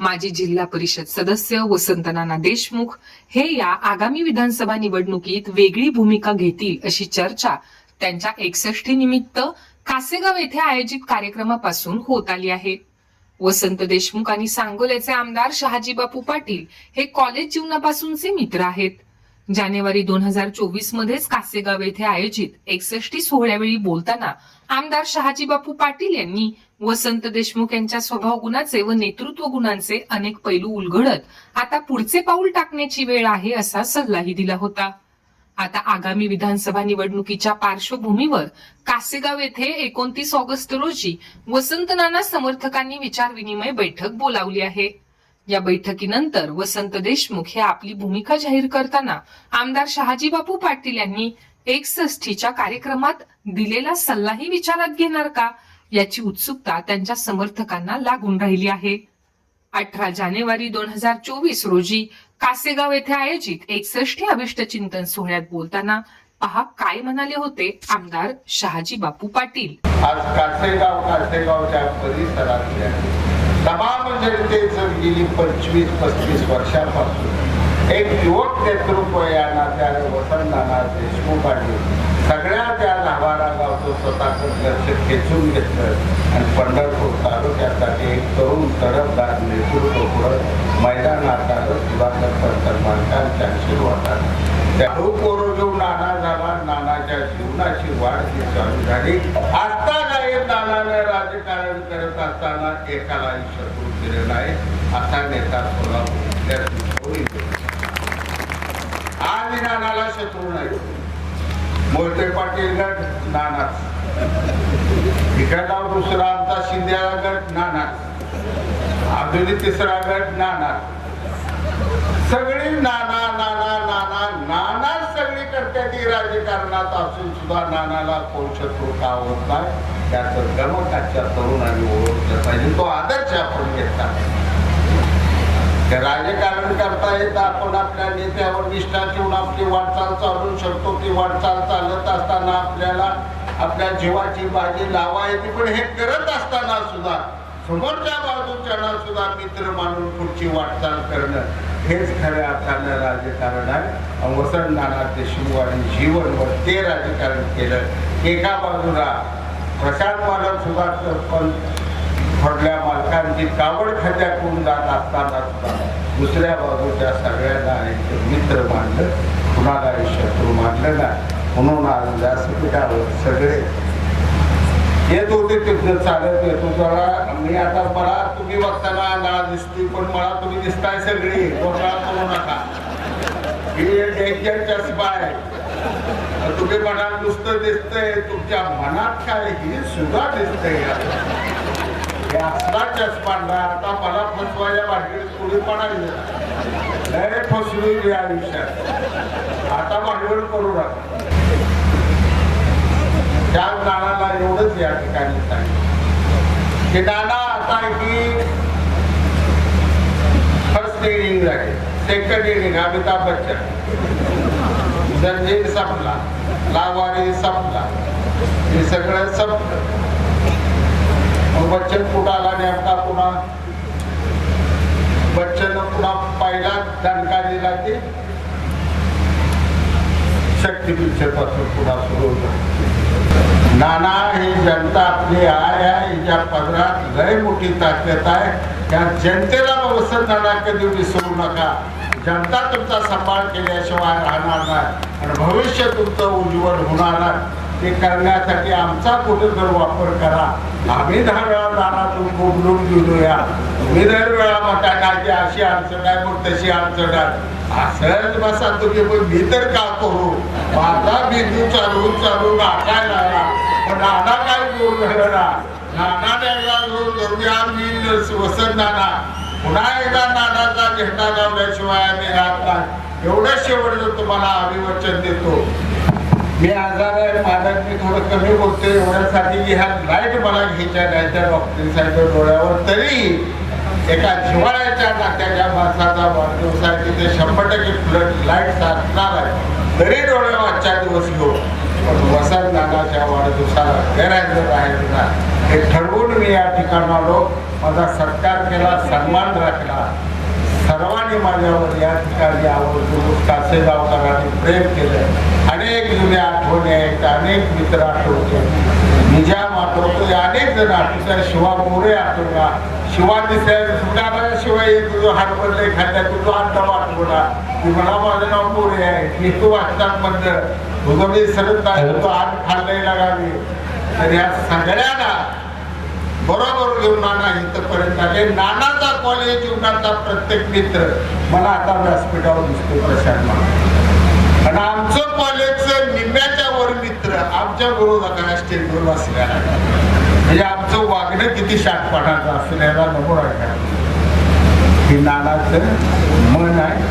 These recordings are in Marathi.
माजी जिल्हा परिषद सदस्य वसंत नाना देशमुख हे या आगामी विधानसभा निवडणुकीत वेगळी भूमिका घेतील अशी चर्चा त्यांच्या एकसष्टी निमित्त कासेगाव येथे आयोजित कार्यक्रमापासून होत आली आहे. वसंत देशमुख आणि सांगोल्याचे आमदार शहाजी बापू पाटील हे कॉलेज जीवनापासूनचे मित्र आहेत. जानेवारी दोन हजार चोवीस मध्येच कासेगाव येथे आयोजित एकसष्टी सोहळ्यावेळी बोलताना आमदार शहाजी बापू पाटील यांनी वसंत देशमुख यांच्या स्वभाव गुणाचे व नेतृत्व गुणांचे अनेक पैलू उलगडत आता पुढचे पाऊल टाकण्याची वेळ आहे असा सल्लाही दिला होता. आता आगामी विधानसभा निवडणुकीच्या पार्श्वभूमीवर कासेगाव येथे एकोणतीस ऑगस्ट रोजी वसंत नाना समर्थकांनी विचारविनिमय बैठक बोलावली आहे. या बैठकीनंतर वसंत देशमुख हे आपली भूमिका जाहीर करताना आमदार शहाजी बापू पाटील यांनी एकसष्टीच्या कार्यक्रमात दिलेला सल्लाही विचारात घेणार का? याची उत्सुकता त्यांच्या समर्थकांना लागून राहिली आहे. अठरा जानेवारी दोन हजार चोवीस रोजी कासेगाव येथे आयोजित एकसष्टी अभिष्ट चिंतन सोहळ्यात बोलताना पहा काय म्हणाले होते आमदार शहाजी बापू पाटील. आज कासेगाव कासेगावच्या परिसरातल्या म्हणजे तमाम जनतेचं गेली पंचवीस पस्तीस वर्षापासून. एक युवक नेतृत्व या नात्याने देशमुख आणि सगळ्या त्या लाभारा गावचं स्वतःच लक्ष खेचून घेतलं. आणि पंढरपूर तालुक्यासाठी एक तरुण तरफदार नेतृत्व पुढं मैदानात आलं सुधाकर पंतप्रधानांच्या आशीर्वादाने त्या कोरोजो नाना झाला नानाच्या जीवनाची वाढ जी चालू झाली. आता गायब राजकारण करत असताना एकालाही शत्रू दिले आहे असा नेता सोलापूर आज नानाला शत्रू नाही. मोहिते पाटील गट नानाच. इकडला दुसरा आमचा शिंद्याला गट नानाच. अजूनही तिसरा गट नाना सगळी नाना नाना नाना नाना सगळी करते ती राजकारणात असून सुद्धा नानाला कोण शत्रू का होत नाही? त्या गमकाच्या तरुणांनी ओळखलं पाहिजे. तो आदर्श आपण घेतला. राजकारण करता येत आपण आपल्या नेत्यावर निष्ठा ठेवून आपली वाटचाल चालू शकतो. ती वाटचाल चालत असताना आपल्याला आपल्या जीवाची बाजी लावा येते. पण हे करत असताना सुद्धा समोरच्या बाजूच्या सुद्धा मित्र मानून पुढची वाटचाल करणं हेच खऱ्या अर्थानं राजकारण आहे. आणि वसंत नाना देशमुख आणि जीवनवर ते राजकारण केलं. एका बाजूला प्रशांत मालक सुद्धा पण थोडल्या मालकांची कावड खात्या करून जात असताना सुद्धा दुसऱ्या बाजूच्या सगळ्यांना एक मित्र मानलं कुणालाही शत्रू मानलं नाही. म्हणून आज व्यासपीठावर सगळे येत होते तिथनं चालत येतो. जरा मी आता मला तुम्ही बघताना अंगाळा दिसते पण मला तुम्ही दिसताय सगळी. गोंधळा करू नका. ही एक डेंजर चष्मा आहे. तुम्ही म्हणाल नुसतं दिसतंय तुमच्या मनात काय ही सुद्धा दिसतंय. असला आता मला फसवायला भांडीत पुढे पडायचं? लय फसवी आयुष्यात. आता भांडवल करू नका. त्या नानाला एवढंच या ठिकाणी सांगितलं. की नाना आता ही फर्स्ट इनिंग आहे. सेकंड अमिताभ बच्चन. जंजीर संपला लावारी संपला हे सगळं संपलं. बच्चन कुठं आला नेमका पुन्हा? बच्चन पुन्हा पहिला दणका दिला की शक्ती पिक्चरपासून पुन्हा सुरू होतं. नाना ही जनता आपली आय आहे. हिच्या पदरात लय मोठी ताकद आहे. त्या जनतेला वसंत नाना कधी विसरू नका. जनता तुमचा सांभाळ केल्याशिवाय राहणार नाही. आणि भविष्य तुमचं उज्ज्वल होणार नाही. ते करण्यासाठी आमचा कुठेतरी वापर करा. आम्ही दहा वेळा दारातून कोबलून घेऊया. तुम्ही दर वेळा म्हणता की अशी अडचण आहे मग तशी अडचण आहे. असंच सांगतो की पण मी तर का करू? माझा बिंदू चालू चालू नाकाय लागला पण नाना काय करू घडला नाना द्यायला घेऊन धरूया मी नस- वसंत नाना. पुन्हा एकदा नानाचा झेंडा लावल्याशिवाय आम्ही राहत नाही. एवढं शेवटचं तुम्हाला अभिवचन देतो. मी आजार आहे माझ्या मी थोडं कमी बोलतो एवढ्यासाठी की ह्या लाइट मला घ्यायच्या नाही त्या डॉक्टर साहेब डोळ्यावर तरी एका जिवाळ्याच्या नात्याच्या माणसाचा वाढदिवस आहे तिथे शंभर टक्के फ्लड लाइट साधणार आहे. तरी डोळे आजच्या दिवस घेऊ पण वसंत नानाच्या वाढदिवसाला गैरहजर राहायचं नाही हे ठरवून मी या ठिकाणी आलो. माझा सत्कार केला सन्मान राखला. सर्वांनी माझ्यावर या ठिकाणी आवडतो कासे गावकरांनी प्रेम केलं अनेक जुन्या आठवणी आहेत अनेक मित्र आठवतो. निजाम आठवतो अनेक जण आठवतात शिवा मोरे आठवला. शिवा दिसायला शिवाय तुझं हात बदल खाल्ला तुझं आत्ता आठवला की मला माझं नाव मोरे आहे मी तू वाचतात म्हणलं. तुझं मी सरत नाही तुझं हात खाल्लंय लागावी. तर या सगळ्यांना बरोबर घेऊन नाना इथपर्यंत आले. नानाचा कॉलेज जीवनाचा प्रत्येक मित्र. मला आता व्यासपीठावर दिसतो प्रशांत आणि आमचं कॉलेजचं निम्म्याच्या वर मित्र आमच्या विरोधकाला स्टेजवर बसलेला म्हणजे आमचं वागणं किती शाटपणाचं असेल याला नमून हे नानाचं मन आहे.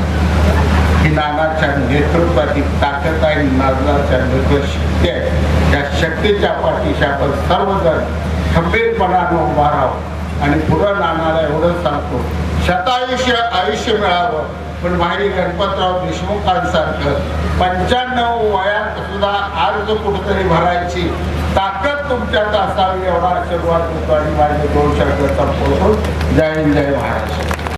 हे नानाच्या नेतृत्वाची ताकद आहे. नानाच्या नेतृत्व शक्ती आहे. त्या शक्तीच्या पाठीशी आपण सर्वजण खंबीरपणानं उभा राहू आणि पुढं नानाला एवढं सांगतो शतायुष्य आयुष्य मिळावं. पण भाई गणपतराव देशमुखांसारखं पंच्याण्णव वयात सुद्धा अर्ज कुठंतरी भरायची ताकद तुमच्यात असावी एवढा आशीर्वाद होतो आणि माझे दोन शब्द संपवतो जय हिंद जय महाराष्ट्र.